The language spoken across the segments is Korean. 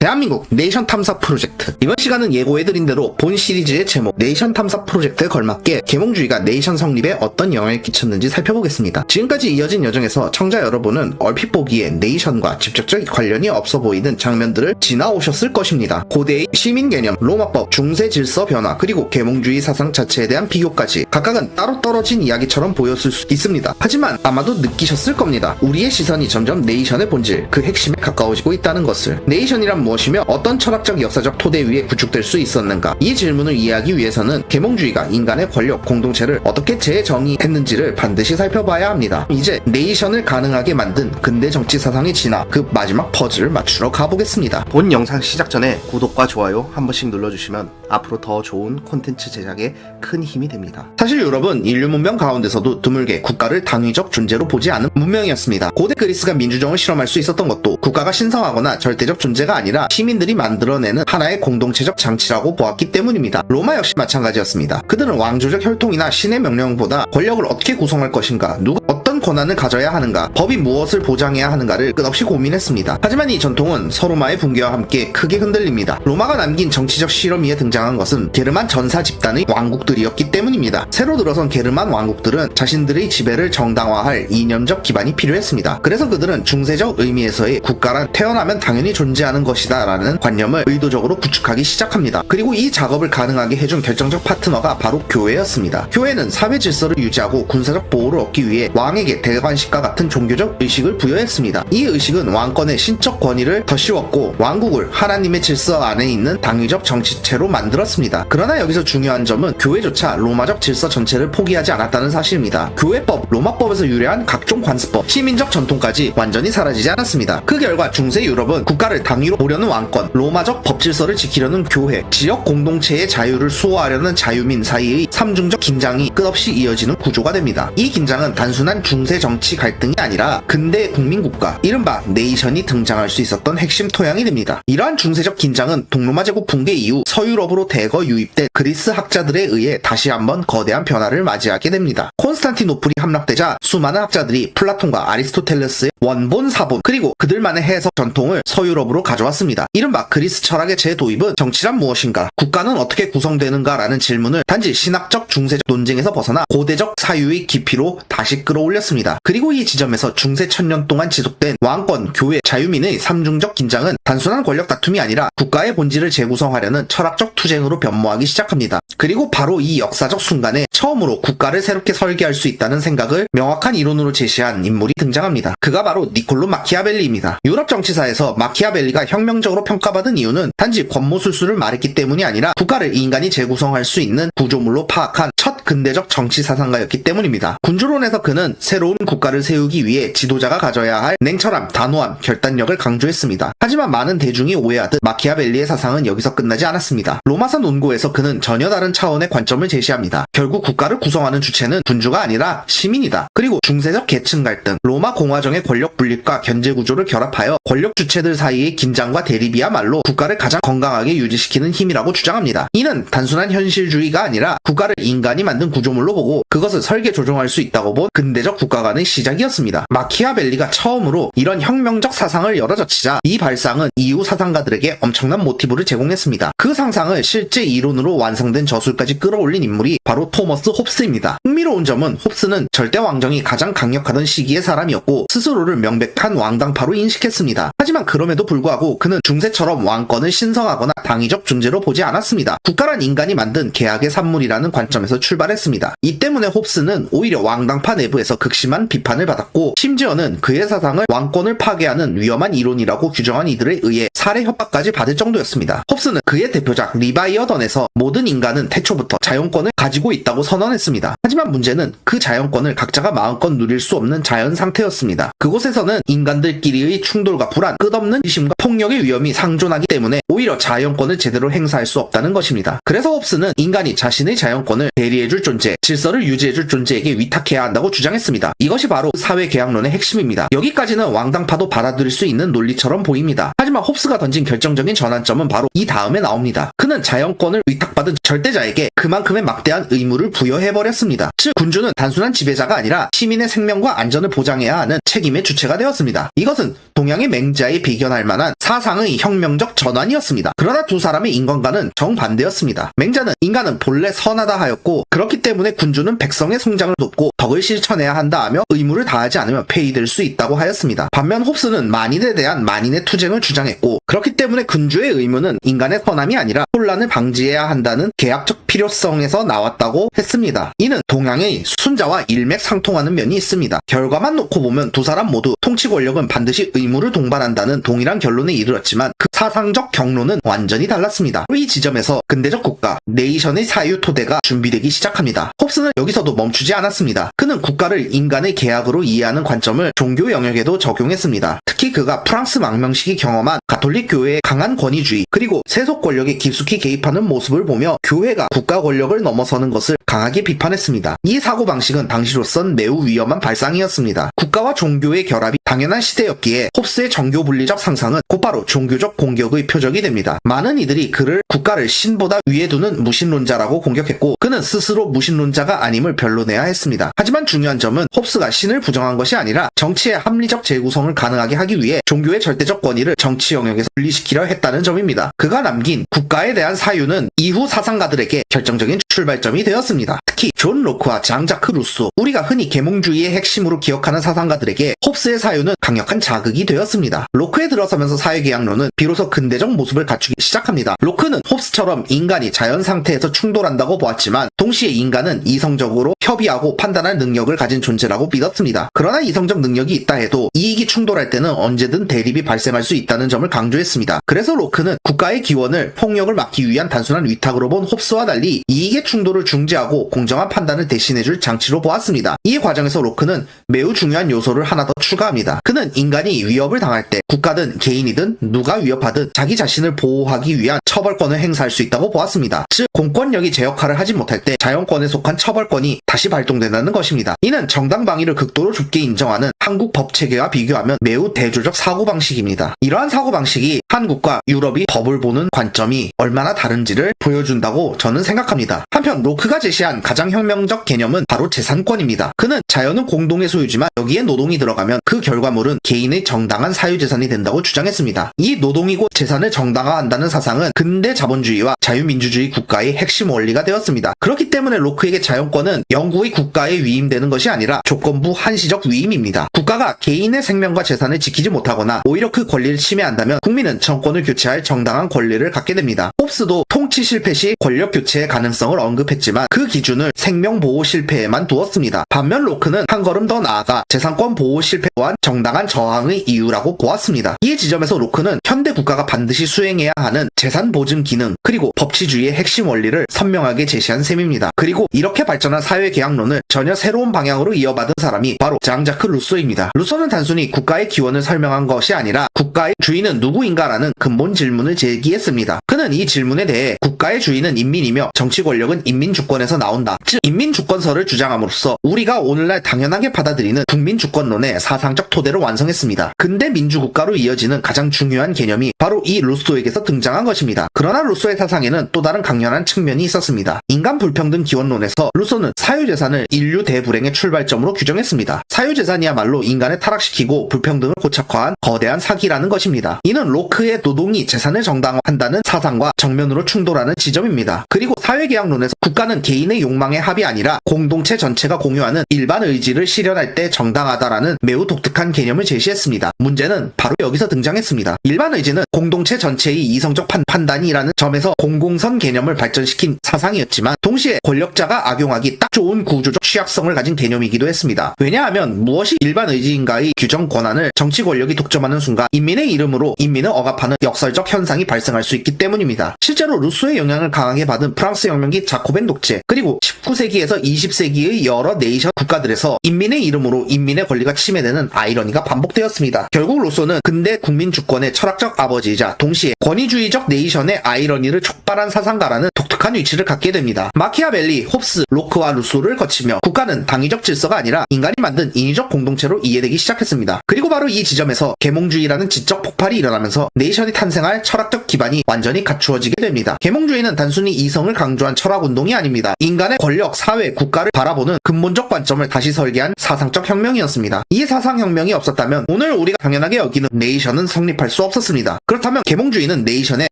대한민국 네이션 탐사 프로젝트 이번 시간은 예고해드린 대로 본 시리즈의 제목 네이션 탐사 프로젝트에 걸맞게 계몽주의가 네이션 성립에 어떤 영향을 끼쳤는지 살펴보겠습니다. 지금까지 이어진 여정에서 청자 여러분은 얼핏 보기에 네이션과 직접적 관련이 없어 보이는 장면들을 지나오셨을 것입니다. 고대의 시민 개념, 로마법, 중세 질서 변화, 그리고 계몽주의 사상 자체에 대한 비교까지 각각은 따로 떨어진 이야기처럼 보였을 수 있습니다. 하지만 아마도 느끼셨을 겁니다. 우리의 시선이 점점 네이션의 본질, 그 핵심에 가까워지고 있다는 것을. 네이션이란 무엇이며 어떤 철학적 역사적 토대 위에 구축될 수 있었는가? 이 질문을 이해하기 위해서는 계몽주의가 인간의 권력 공동체를 어떻게 재정의했는지를 반드시 살펴봐야 합니다. 이제 네이션을 가능하게 만든 근대 정치 사상의 진화, 그 마지막 퍼즐을 맞추러 가보겠습니다. 본 영상 시작 전에 구독과 좋아요 한 번씩 눌러주시면 앞으로 더 좋은 콘텐츠 제작에 큰 힘이 됩니다. 사실 유럽은 인류 문명 가운데서도 드물게 국가를 당위적 존재로 보지 않은 문명이었습니다. 고대 그리스가 민주정을 실험할 수 있었던 것도 국가가 신성하거나 절대적 존재가 아니라 시민들이 만들어내는 하나의 공동체적 장치라고 보았기 때문입니다. 로마 역시 마찬가지였습니다. 그들은 왕조적 혈통이나 신의 명령보다 권력을 어떻게 구성할 것인가, 누가 어떤 권한을 가져야 하는가, 법이 무엇을 보장해야 하는가를 끝없이 고민했습니다. 하지만 이 전통은 서로마의 붕괴와 함께 크게 흔들립니다. 로마가 남긴 정치적 실험 위에 등장한 것은 게르만 전사 집단의 왕국들이었기 때문입니다. 새로 들어선 게르만 왕국들은 자신들의 지배를 정당화할 이념적 기반이 필요했습니다. 그래서 그들은 중세적 의미에서의 국가란 태어나면 당연히 존재하는 것이다 라는 관념을 의도적으로 구축하기 시작합니다. 그리고 이 작업을 가능하게 해준 결정적 파트너가 바로 교회였습니다. 교회는 사회 질서를 유지하고 군사적 보호를 얻기 위해 왕에게 대관식과 같은 종교적 의식을 부여했습니다. 이 의식은 왕권의 신적 권위를 더 씌웠고 왕국을 하나님의 질서 안에 있는 당위적 정치체로 만들었습니다. 그러나 여기서 중요한 점은 교회조차 로마적 질서 전체를 포기하지 않았다는 사실입니다. 교회법, 로마법에서 유래한 각종 관습법, 시민적 전통까지 완전히 사라지지 않았습니다. 그 결과 중세 유럽은 국가를 당위로 보려는 왕권, 로마적 법 질서를 지키려는 교회, 지역 공동체의 자유를 수호하려는 자유민 사이의 삼중적 긴장이 끝없이 이어지는 구조가 됩니다. 이 긴장은 단순한 중세 정치 갈등이 아니라 근대 국민국가, 이른바 네이션이 등장할 수 있었던 핵심 토양이 됩니다. 이러한 중세적 긴장은 동로마 제국 붕괴 이후 서유럽으로 대거 유입된 그리스 학자들에 의해 다시 한번 거대한 변화를 맞이하게 됩니다. 콘스탄티노플이 함락되자 수많은 학자들이 플라톤과 아리스토텔레스의 원본 사본 그리고 그들만의 해석 전통을 서유럽으로 가져왔습니다. 이른바 그리스 철학의 재도입은 정치란 무엇인가, 국가는 어떻게 구성되는가라는 질문을 단지 신학적 중세적 논쟁에서 벗어나 고대적 사유의 깊이로 다시 끌어올렸습니다. 그리고 이 지점에서 중세 천년 동안 지속된 왕권, 교회, 자유민의 삼중적 긴장은 단순한 권력 다툼이 아니라 국가의 본질을 재구성하려는 철학적 투쟁으로 변모하기 시작합니다. 그리고 바로 이 역사적 순간에 처음으로 국가를 새롭게 설계할 수 있다는 생각을 명확한 이론으로 제시한 인물이 등장합니다. 그가 바로 니콜로 마키아벨리입니다. 유럽 정치사에서 마키아벨리가 혁명적으로 평가받은 이유는 단지 권모술수를 말했기 때문이 아니라 국가를 인간이 재구성할 수 있는 구조물로 파악한 첫 근대적 정치 사상가였기 때문입니다. 군주론에서 그는 새 로운 국가를 세우기 위해 지도자가 가져야 할 냉철함, 단호함, 결단력을 강조했습니다. 하지만 많은 대중이 오해하듯 마키아벨리의 사상은 여기서 끝나지 않았습니다. 로마서 논고에서 그는 전혀 다른 차원의 관점을 제시합니다. 결국 국가를 구성하는 주체는 군주가 아니라 시민이다. 그리고 중세적 계층 갈등, 로마 공화정의 권력 분립과 견제 구조를 결합하여 권력 주체들 사이의 긴장과 대립이야말로 국가를 가장 건강하게 유지시키는 힘이라고 주장합니다. 이는 단순한 현실주의가 아니라 국가를 인간이 만든 구조물로 보고 그것을 설계 조종할 수 있다고 본 근대적 국가 간의 시작이었습니다. 마키아벨리가 처음으로 이런 혁명적 사상을 열어젖히자 이 발상은 이후 사상가들에게 엄청난 모티브를 제공했습니다. 그 상상을 실제 이론으로 완성된 저술까지 끌어올린 인물이 바로 토머스 홉스입니다. 흥미로운 점은 홉스는 절대 왕정이 가장 강력하던 시기의 사람이었고 스스로를 명백한 왕당파로 인식했습니다. 하지만 그럼에도 불구하고 그는 중세처럼 왕권을 신성하거나 당위적 존재로 보지 않았습니다. 국가란 인간이 만든 계약의 산물이라는 관점에서 출발했습니다. 이 때문에 홉스는 오히려 왕당파 내부에서 극 심한 비판을 받았고 심지어는 그의 사상을 왕권을 파괴하는 위험한 이론이라고 규정한 이들에 의해 살해 협박까지 받을 정도였습니다. 홉스는 그의 대표작 리바이어던에서 모든 인간은 태초부터 자연권을 가지고 있다고 선언했습니다. 하지만 문제는 그 자연권을 각자가 마음껏 누릴 수 없는 자연 상태였습니다. 그곳에서는 인간들끼리의 충돌과 불안, 끝없는 의심과 폭력의 위험이 상존하기 때문에 오히려 자연권을 제대로 행사할 수 없다는 것입니다. 그래서 홉스는 인간이 자신의 자연권을 대리해줄 존재, 질서를 유지해줄 존재에게 위탁해야 한다고 주장했습니다. 이것이 바로 사회 계약론의 핵심입니다. 여기까지는 왕당파도 받아들일 수 있는 논리처럼 보입니다. 하지만 홉스가 던진 결정적인 전환점은 바로 이 다음에 나옵니다. 그는 자연권을 위탁받은 절대자에게 그만큼의 막대한 의무를 부여해버렸습니다. 즉, 군주는 단순한 지배자가 아니라 시민의 생명과 안전을 보장해야 하는 책임의 주체가 되었습니다. 이것은 동양의 맹자에 비견할 만한 사상의 혁명적 전환이었습니다. 그러나 두 사람의 인간과는 정반대였습니다. 맹자는 인간은 본래 선하다 하였고 그렇기 때문에 군주는 백성의 성장을 돕고 덕을 실천해야 한다 하며 의무를 다하지 않으면 폐위될 수 있다고 하였습니다. 반면 홉스는 만인에 대한 만인의 투쟁을 주장했고 그렇기 때문에 군주의 의무는 인간의 선함이 아니라 혼란을 방지해야 한다는 계약적 필요성에서 나왔다고 했습니다. 이는 동양의 순자와 일맥상통하는 면이 있습니다. 결과만 놓고 보면 두 사람 모두 통치 권력은 반드시 의무를 동반한다는 동일한 결론에 이르렀지만 그 사상적 경로는 완전히 달랐습니다. 이 지점에서 근대적 국가, 네이션의 사유 토대가 준비되기 시작합니다. 홉스는 여기서도 멈추지 않았습니다. 그는 국가를 인간의 계약으로 이해하는 관점을 종교 영역에도 적용했습니다. 특히 그가 프랑스 망명 시기 경험한 가톨릭 교회의 강한 권위주의 그리고 세속 권력에 깊숙이 개입하는 모습을 보며 교회가 국가 권력을 넘어서는 것을 강하게 비판했습니다. 이 사고 방식은 당시로선 매우 위험한 발상이었습니다. 국가와 종교의 결합이 당연한 시대였기에 홉스의 정교 분리적 상상은 곧바로 종교적 공격의 표적이 됩니다. 많은 이들이 그를 국가를 신보다 위에 두는 무신론자라고 공격했고 그는 스스로 무신론자가 아님을 변론해야 했습니다. 하지만 중요한 점은 홉스가 신을 부정한 것이 아니라 정치의 합리적 재구성을 가능하게 하기 위해 종교의 절대적 권위를 정치 영역에서 분리시키려 했다는 점입니다. 그가 남긴 국가에 대한 사유는 이후 사상가들에게 결정적인 출발점이 되었습니다. 특히 존 로크와 장자크 루소, 우리가 흔히 계몽주의의 핵심으로 기억하는 사상가들에게 홉스의 사유는 강력한 자극이 되었습니다. 로크에 들어서면서 사회계약론은 비로소 근대적 모습을 갖추기 시작합니다. 로크는 홉스처럼 인간이 자연 상태에서 충돌한다고 보았지만 동시에 인간은 이성적으로 협의하고 판단할 능력을 가진 존재라고 믿었습니다. 그러나 이성적 능력이 있다 해도 이익이 충돌할 때는 언제든 대립이 발생할 수 있다는 점을 강조했습니다. 그래서 로크는 국가의 기원을 폭력을 막기 위한 단순한 위탁으로 본 홉스와 달리 이익의 충돌을 중재하고 공정한 판단을 대신해줄 장치로 보았습니다. 이 과정에서 로크는 매우 중요한 요소를 하나 더 추가합니다. 그는 인간이 위협을 당할 때 국가든 개인이든 누가 위협하든 자기 자신을 보호하기 위한 처벌권을 행사할 수 있다고 보았습니다. 즉 공권력이 제 역할을 하지 못할 때 자연권에 속한 처벌권이 다시 발동된다는 것입니다. 이는 정당 방위를 극도로 좁게 인정하는 한국 법 체계와 비교하면 매우 대조적 사고 방식입니다. 이러한 사고 방식이 한국과 유럽이 법을 보는 관점이 얼마나 다른지를 보여준다고 저는 생각합니다. 한편 로크가 제시한 가장 혁명적 개념은 바로 재산권입니다. 그는 자연은 공동의 소유지만 여기에 노동이 들어가면 그 결과물은 개인의 정당한 사유재산이 된다고 주장했습니다. 이 노동이고 재산을 정당화한다는 사상은 근대 자본주의와 자유민주주의 국가의 핵심 원리가 되었습니다. 그렇기 때문에 로크에게 자연권은 영구의 국가에 위임되는 것이 아니라 조건부 한시적 위임입니다. 국가가 개인의 생명과 재산을 지키지 못하거나 오히려 그 권리를 침해한다면 국민은 정권을 교체할 정당한 권리를 갖게 됩니다. 홉스도 통치 실패 시 권력 교체의 가능성을 언급했지만 그 기준을 생명 보호 실패에만 두었습니다. 반면 로크는 한 걸음 더 나아가 재산권 보호 실패 또한 정당한 저항의 이유라고 보았습니다. 이 지점에서 로크는 현대 국가가 반드시 수행해야 하는 재산 보증 기능 그리고 법치주의의 핵심 원리를 선명하게 제시한 셈입니다. 그리고 이렇게 발전한 사회 계약론을 전혀 새로운 방향으로 이어받은 사람이 바로 장자크 루소입니다. 루소는 단순히 국가의 기원을 설명한 것이 아니라 국가의 주인은 누구인가라는 근본 질문을 제기했습니다. 그는 이 질문에 대해 국가의 주인은 인민이며 정치 권력은 인민 주권에서 나온다. 즉 인민 주권서를 주장함으로써 우리가 오늘날 당연하게 받아들이는 국민 주권론의 사상적 토대를 완성했습니다. 근대 민주국가로 이어지는 가장 중요한 개념이 바로 이 루소에게서 등장한 것입니다. 그러나 루소의 사상에는 또 다른 강렬한 측면이 있었습니다. 인간 불평등 기원론에서 루소는 사유재산을 인류 대불행의 출발점으로 규정했습니다. 사유재산이야말로 인간을 타락시키고 불평등을 고착화한 거대한 사기라는 것입니다. 이는 로크의 노동이 재산을 정당화한다는 사상과 정면으로 충돌 하는 지점입니다. 그리고 사회계약론에서 국가는 개인의 욕망의 합이 아니라 공동체 전체가 공유하는 일반 의지를 실현할 때 정당하다라는 매우 독특한 개념을 제시했습니다. 문제는 바로 여기서 등장했습니다. 일반 의지는 공동체 전체의 이성적 판, 판단이라는 점에서 공공선 개념을 발전시킨 사상이었지만 동시에 권력자가 악용하기 딱 좋은 구조적 취약성을 가진 개념이기도 했습니다. 왜냐하면 무엇이 일반 의지인가의 규정 권한을 정치 권력이 독점하는 순간 인민의 이름으로 인민을 억압하는 역설적 현상이 발생할 수 있기 때문입니다. 실제로 루 소의 영향을 강하게 받은 프랑스 혁명기 자코벤 독재 그리고 19세기에서 20세기의 여러 네이션 국가들에서 인민의 이름으로 인민의 권리가 침해되는 아이러니가 반복되었습니다. 결국 루소는 근대 국민 주권의 철학적 아버지이자 동시에 권위주의적 네이션의 아이러니를 촉발한 사상가라는 독특한 위치를 갖게 됩니다. 마키아벨리, 홉스, 로크와 루소를 거치며 국가는 당위적 질서가 아니라 인간이 만든 인위적 공동체로 이해되기 시작했습니다. 그리고 바로 이 지점에서 계몽주의라는 지적 폭발이 일어나면서 네이션이 탄생할 철학적 기반이 완전히 갖추어지게 됩니다. 계몽주의는 단순히 이성을 강조한 철학 운동이 아닙니다. 인간의 권력, 사회, 국가를 바라보는 근본적 관점을 다시 설계한 사상적 혁명이었습니다. 이 사상혁명이 없었다면 오늘 우리가 당연하게 여기는 네이션은 성립할 수 없었습니다. 그렇다면 계몽주의는 네이션에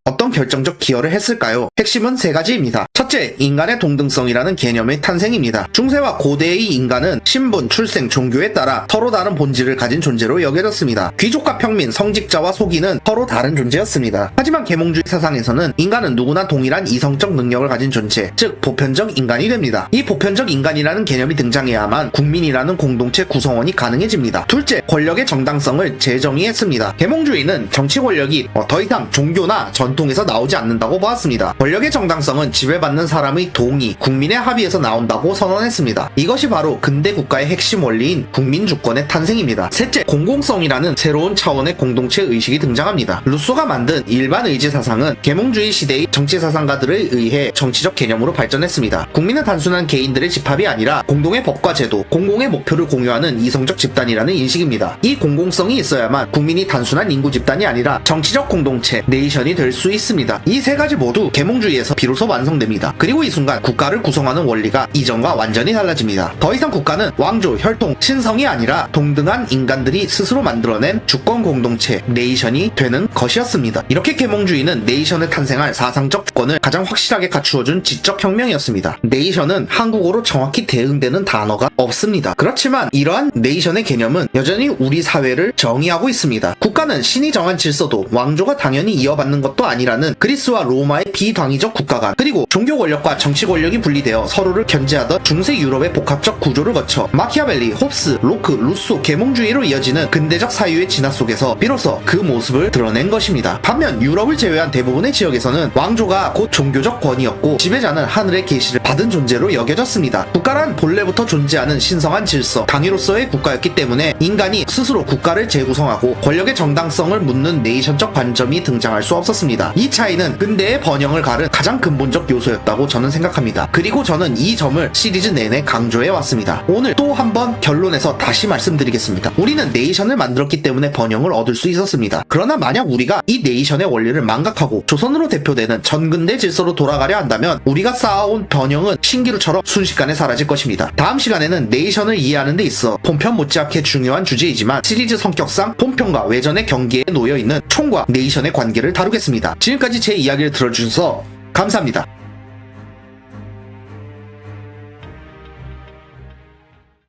어떤 결정적 기여를 했을까요? 핵심은 세 가지입니다. 첫째, 인간의 동등성이라는 개념의 탄생입니다. 중세와 고대의 인간은 신분, 출생, 종교에 따라 서로 다른 본질을 가진 존재로 여겨졌습니다. 귀족과 평민, 성직자와 소기는 서로 다른 존재였습니다. 하지만 계몽주의 사상에서는 인간은 누구나 동일한 이성적 능력을 가진 존재, 즉 보편적 인간이 됩니다. 이 보편적 인간이라는 개념이 등장해야만 국민이라는 공동체 구성원이 가능해집니다. 둘째, 권력의 정당성을 재정의했습니다. 계몽주의는 정치 권력이 어, 더 이상 종교나 전통에서 나오지 않는다고 보았습니다. 권력의 정당성은 지배받는 사람의 동의, 국민의 합의에서 나온다고 선언했습니다. 이것이 바로 근대 국가의 핵심 원리인 국민 주권의 탄생입니다. 셋째, 공공성이라는 새로운 차원의 공동체 의식이 등장합니다. 루소가 만든 일반 의지 사상은 계몽주의 시대의 정치 사상가들에 의해 정치적 개념으로 발전했습니다. 국민은 단순한 개인들의 집합이 아니라 공동의 법과 제도, 공공의 목표를 공유하는 이성적 집단이라는 인식입니다. 이 공공성이 있어야만 국민이 단순한 인구 집단이 아니라 정치적 공동체, 네이션이 될 수 있습니다. 이 세 가지 모두 계몽주의에서 비로소 완성 됩니다. 그리고 이 순간 국가를 구성하는 원리가 이전과 완전히 달라집니다. 더 이상 국가는 왕조, 혈통, 신성이 아니라 동등한 인간들이 스스로 만들어낸 주권 공동체, 네이션이 되는 것이었습니다. 이렇게 계몽주의는 네이션을 탄생할 사상적 주권을 가장 확실하게 갖추어준 지적 혁명이었습니다. 네이션은 한국어로 정확히 대응되는 단어가 없습니다. 그렇지만 이러한 네이션의 개념은 여전히 우리 사회를 정의하고 있습니다. 국가는 신이 정한 질서도 왕조가 당연히 이어받는 것도 아니라는 그리스와 로마의 비당위적 국가관 그리고 종교 권력과 정치 권력이 분리되어 서로를 견제하던 중세 유럽의 복합적 구조를 거쳐 마키아벨리, 홉스, 로크, 루소, 계몽주의로 이어지는 근대적 사유의 진화 속에서 비로소 그 모습을 드러낸 것입니다. 반면 유럽을 제외한 대부분의 지역에서는 왕조가 곧 종교적 권위였고 지배자는 하늘의 계시를 받은 존재로 여겨졌습니다. 국가란 본래부터 존재하는 신성한 질서, 당위로서의 국가였기 때문에 인간이 스스로 국가를 재구성하고 권력의 정당성을 묻는 네이션적 관점이 등장할 수 없었습니다. 이 차이는 근대의 번영을 가른 가장 근본적 요소였다고 저는 생각합니다. 그리고 저는 이 점을 시리즈 내내 강조해 왔습니다. 오늘 또 한번 결론에서 다시 말씀드리겠습니다. 우리는 네이션을 만들었기 때문에 번영을 얻을 수 있었습니다. 그러나 만약 우리가 이 네이션의 원리를 망각하고 조선으로 대표되는 전근대 질서로 돌아가려 한다면 우리가 쌓아온 번영은 신기루처럼 순식간에 사라질 것입니다. 다음 시간에는 네이션을 이해하는 데 있어 본편 못지않게 중요한 주제이지만 시리즈 성격상 본편과 외전의 경계에 놓여 있는 총과 네이션의 관계를 다루겠습니다. 지금까지 제 이야기를 들어주셔서 감사합니다.